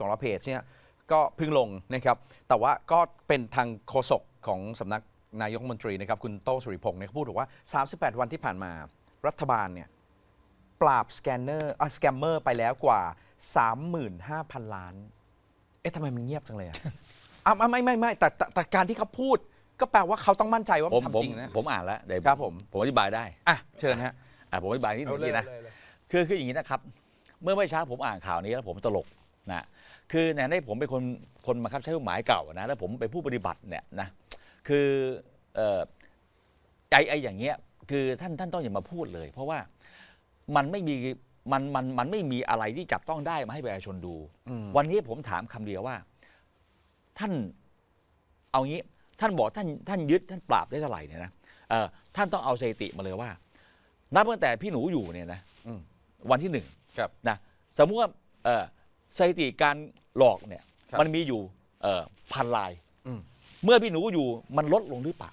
ของเราเพจเนี่ยก็เพิ่งลงนะครับ แต่ว่าก็เป็นทางโฆษกของสำนักนายกรัฐมนตรีนะครับ คุณโต้สุริพงศ์เนี่ยเขาพูดบอกว่า 38 วันที่ผ่านมา รัฐบาลเนี่ยปราบสแกนเนอร์อะสแกมเมอร์ไปแล้วกว่า 35,000 ล้าน เอ๊ะทำไมมันเงียบจังเลยอะอะไม่ไม่ไม่แต่แต่แต่การที่เขาพูดก็แปลว่าเขาต้องมั่นใจว่าผมัมนผมทำจริงนะ ผมอ่านแล้วเดี๋ยวครับผม ผมอธิบายได้ อะเชิญฮะ อะผมอธิบายนิดนึงนี่นะคือคืออย่างนี้นะครับ เมื่อไม่ช้าผมอ่านข่าวนี้แล้วผมตลก นะคือเนี่ยได้ผมเป็นคนคนบังคับใช้กฎหมายเก่านะแล้วผมเป็นผู้ปฏิบัติเนี่ยนะคือเอ่อไอ้ไอ้อย่างเงี้ยคือท่านท่านต้องอย่ามาพูดเลย เพราะว่ามันไม่มีมันมันมันไม่มีอะไรที่จับต้องได้มาให้ประชาชนดูอืมวันนี้ผมถามคำเดียวว่า ท่านเอางี้ท่านบอกท่านท่านยึดท่านปราบได้เท่าไหร่เนี่ยนะเอ่อท่านต้องเอาสถิติมาเลยว่า นับตั้งแต่พี่หนูอยู่เนี่ยนะอืมวันที่หนึ่งครับนะสมมุติว่าเอ่อ สถิติการหลอกเนี่ยครับมันมีอยู่เอ่อพันลาย อืม เมื่อพี่หนูอยู่มันลดลงหรือเปล่า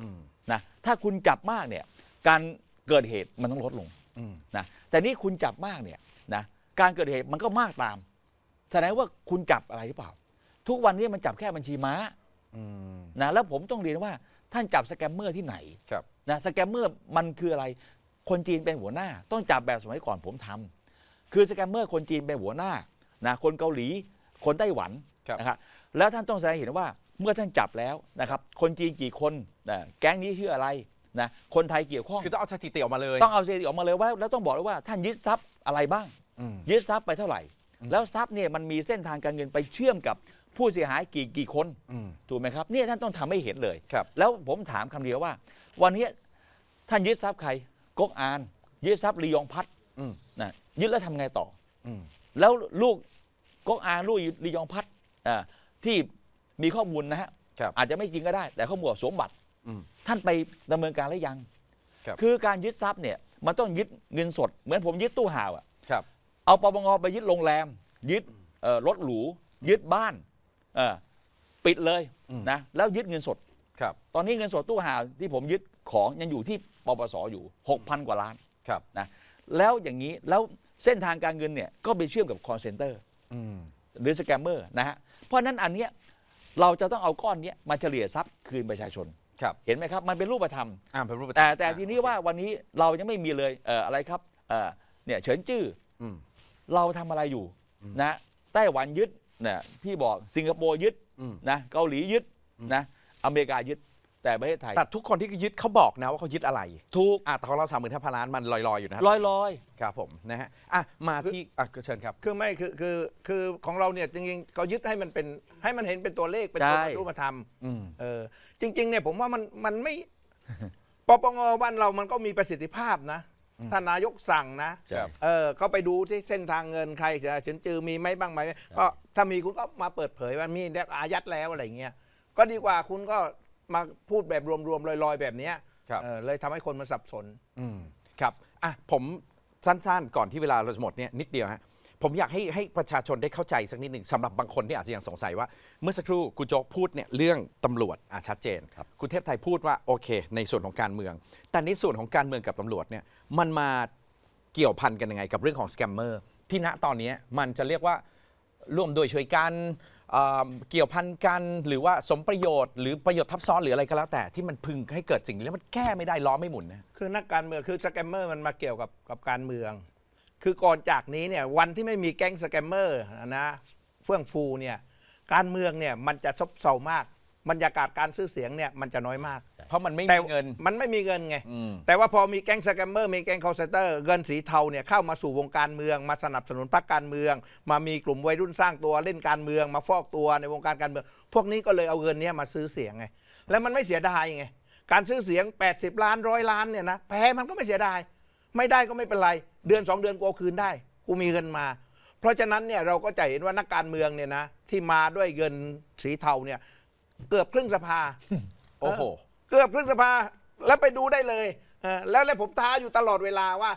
อืมนะถ้าคุณจับมากเนี่ยการเกิดเหตุมันต้องลดลงอืมนะแต่นี่คุณจับมากเนี่ยนะการเกิดเหตุมันก็มากตามแสดงว่าคุณจับอะไรหรือเปล่า ทุกวันนี้มันจับแค่บัญชีม้าอืมนะแล้วผมต้องเรียนว่าท่านจับสแกมเมอร์ที่ไหน ครับ นะสแกมเมอร์มันคืออะไร คนจีนเป็นหัวหน้า ต้องจับแบบสมัยก่อนผมทำคือสแกมเมอร์คนจีนเป็นหัวหน้า นะคนเกาหลีคนไต้หวันครับนะครับแล้วท่านต้องแสดงให้เห็นว่าเมื่อท่านจับแล้วนะครับคนจีนกี่คนนะแก๊งนี้ชื่ออะไรนะคนไทยเกี่ยวข้องคือต้องเอาสถิติออกมาเลย ต้องเอาสถิติออกมาเลยว่าแล้วต้องบอกเลยว่าท่านยึดทรัพย์อะไรบ้างอืมยึดทรัพย์ไปเท่าไหร่ แล้วทรัพย์เนี่ยมันมีเส้นทางการเงินไปเชื่อมกับผู้เสียหายกี่กี่คนอืมถูกไหมครับเนี่ยท่านต้องทำให้เห็นเลยครับแล้วผมถามคำเดียวว่า วันนี้ท่านยึดทรัพย์ใครก๊กอานยึดทรัพย์ลียองพัดอืมนะยึดแล้วทำไงต่ออืมแล้วลูก ก๊กอานลูกลียองพัดอ่าที่มีข้อมูลนะฮะครับอาจจะไม่จริงก็ได้ แต่ข้อมูลสวมบัตรอืมท่านไปดำเนินการหรือยังครับคือการยึดทรัพย์เนี่ยมันต้องยึดเงินสด เหมือนผมยึดตู้ห่าวอะครับเอาปปงไปยึดโรงแรม ยึดเอ่อรถหรูยึดบ้านเออปิดเลยอืมนะแล้วยึดเงินสดครับ ตอนนี้เงินสดตู้ห่าวที่ผมยึดของยังอยู่ที่ปปสอยู่6,000กว่าล้านครับนะแล้วอย่างนี้แล้วเส้นทางการเงินเนี่ยก็ไปเชื่อมกับคอนเซนเตอร์อืม หรือสแกมเมอร์นะฮะเพราะฉะนั้นอันเนี้ยเราจะต้องเอาก้อนเนี้ยมาเฉลี่ยทรัพย์คืนประชาชน ครับเห็นไหมครับ มันเป็นรูปธรรม อ่าเป็นรูปธรรมแต่แต่ทีนี้ว่าวันนี้เรายังไม่มีเลยเอ่ออะไรครับเอ่อเนี่ยเฉินจื้อ อืม เราทำอะไรอยู่อืมนะไต้หวันยึดนะพี่บอกสิงคโปร์ยึดอืมนะเกาหลียึดอืม นะอเมริกายึด แต่ประเทศไทยแต่ทุกคนที่ยึดเขาบอกนะว่าเขายึดอะไรถูกอะแต่ของเราสามหมื่นห้าพันล้านมันลอยๆอยู่นะลอยลอยครับผมนะฮะอะมาที่อะเชิญครับ คือไม่คือคือคือของเราเนี่ยจริงๆเขายึดให้มันเป็นให้มันเห็นเป็นตัวเลขเป็นตัวรูปธรรมอืมเออจริง ๆ เนี่ยผมว่ามันมันไม่ปปงบ้านเรามันก็มีประสิทธิภาพนะท่านนายกสั่งนะๆครับเออเขาไปดูที่เส้นทางเงินใครจะเฉินจือมีไหมบ้างไหมก็ถ้ามีคุณก็มาเปิดเผยว่ามีแล้วอายัดแล้วอะไรเงี้ย ก็ดีกว่าคุณก็ มาพูดแบบรวมๆลอยๆ แบบเนี้ยครับ เออเลยทำให้คนมันสับสน อืมครับอะผมสั้นๆ ก่อนที่เวลาเราจะหมดเนี่ยนิดเดียวฮะผมอยากให้ให้ประชาชนได้เข้าใจสักนิดหนึ่งสำหรับบางคนที่อาจจะยังสงสัยว่า เมื่อสักครู่คุณโจ๊กพูดเนี่ยเรื่องตำรวจอะชัดเจนครับคุณเทพไทยพูดว่าโอเค ในส่วนของการเมือง แต่ในส่วนของการเมืองกับตำรวจเนี่ยมันมาเกี่ยวพันกันยังไงกับเรื่องของสแกมเมอร์ที่ณตอนนี้มันจะเรียกว่าร่วมด้วยช่วยกันเอ่อเกี่ยวพันกันหรือว่าสมประโยชน์หรือประโยชน์ทับซ้อนหรืออะไรก็แล้วแต่ที่มันพึงให้เกิดสิ่งนี้แล้วมันแก้ไม่ได้ล้อไม่หมุนนะ คือนักการเมืองคือสแกมเมอร์มันมาเกี่ยวกับกับการเมือง คือก่อนจากนี้เนี่ยวันที่ไม่มีแก๊งสแกมเมอร์นะเฟื่องฟูเนี่ยการเมืองเนี่ยมันจะซบเซามากบรรยากาศการซื้อเสียงเนี่ยมันจะน้อยมาก เพราะมันไม่แต่มีเงิน มันไม่มีเงินไง อืม แต่ว่าพอมีแก๊งสแกมเมอร์มีแก๊งคอร์เซนเตอร์เงินสีเทาเนี่ยเข้ามาสู่วงการเมือง มาสนับสนุนพรรคการเมือง มามีกลุ่มวัยรุ่นสร้างตัวเล่นการเมือง มาฟอกตัวในวงการการเมือง พวกนี้ก็เลยเอาเงินเนี้ยมาซื้อเสียงไงแล้วมันไม่เสียดายไงการซื้อเสียง 80 ล้านร้อยล้านเนี่ยนะแพ้มันก็ไม่เสียดาย ไม่ได้ก็ไม่เป็นไร เดือน2เดือนกูเอาคืนได้ กูมีเงินมา เพราะฉะนั้นเนี่ยเราก็จะเห็นว่านักการเมืองเนี่ยนะที่มาด้วยเงินสีเทาเนี่ยเกือบครึ่งสภา โอ้โห เกือบครึ่งสภาแล้วไปดูได้เลยเออแล้วแล้วผมท้าอยู่ตลอดเวลาว่า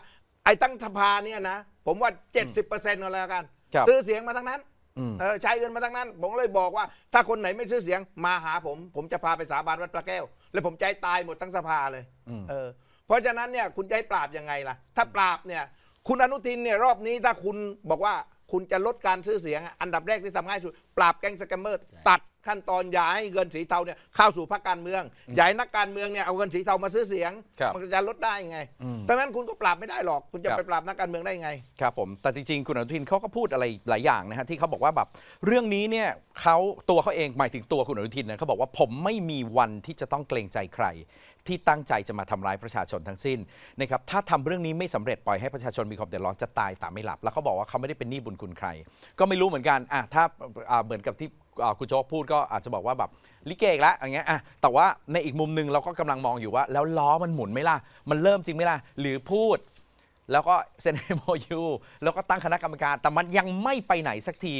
ไอ้ตั้งสภาเนี่ยนะ ผมว่า 70%ก็แล้วกัน ครับ ซื้อเสียงมาทั้งนั้นอืม เออใช้เงินมาทั้งนั้น ผมเลยบอกว่า ถ้าคนไหนไม่ซื้อเสียงมาหาผม ผมจะพาไปสาบานวัดพระแก้ว แล้วผมใจตายหมดทั้งสภาเลยอืม เออเพราะฉะนั้นเนี่ยคุณจะให้ปราบยังไงล่ะ ถ้าปราบเนี่ย คุณอนุทินเนี่ยรอบนี้ถ้าคุณบอกว่าคุณจะลดการซื้อเสียงอะอันดับแรกที่ทำง่ายสุดปราบแก๊งสแกมเมอร์ตัด ขั้นตอนอย่าให้เงินสีเทาเนี่ยเข้าสู่พรรคการเมืองอย่าให้นักการเมืองเนี่ยเอาเงินสีเทามาซื้อเสียง ครับมันจะลดได้ไงอืมดังนั้นคุณก็ปราบไม่ได้หรอก คุณจะครับ ไปปราบนักการเมืองได้ไง ครับผมแต่จริงๆ คุณอนุทินเขาก็พูดอะไรหลายอย่างนะฮะที่เขาบอกว่าแบบเรื่องนี้เนี่ยเขาตัวเขาเองหมายถึงตัวคุณอนุทินนะเขาบอกว่าผมไม่มีวันที่จะต้องเกรงใจใคร ที่ตั้งใจจะมาทำร้ายประชาชนทั้งสิ้นนะครับถ้าทำเรื่องนี้ไม่สำเร็จปล่อยให้ประชาชนมีความเดือดร้อนจะตายตามไม่หลับ แล้วเขาบอกว่าเขาไม่ได้เป็นหนี้บุญคุณใคร ก็ไม่รู้เหมือนกันอะถ้าอ่าเหมือนกับที่ อ่าคุณโจ๊กพูดก็อาจจะบอกว่าแบบลิเกอีกแล้วอย่างเงี้ยอะแต่ว่าในอีกมุมหนึ่งเราก็กำลังมองอยู่ว่า แล้วล้อมันหมุนไหมล่ะ มันเริ่มจริงไหมล่ะ หรือพูด แล้วก็เซ็น MOU แล้วก็ตั้งคณะกรรมการ แต่มันยังไม่ไปไหนสักที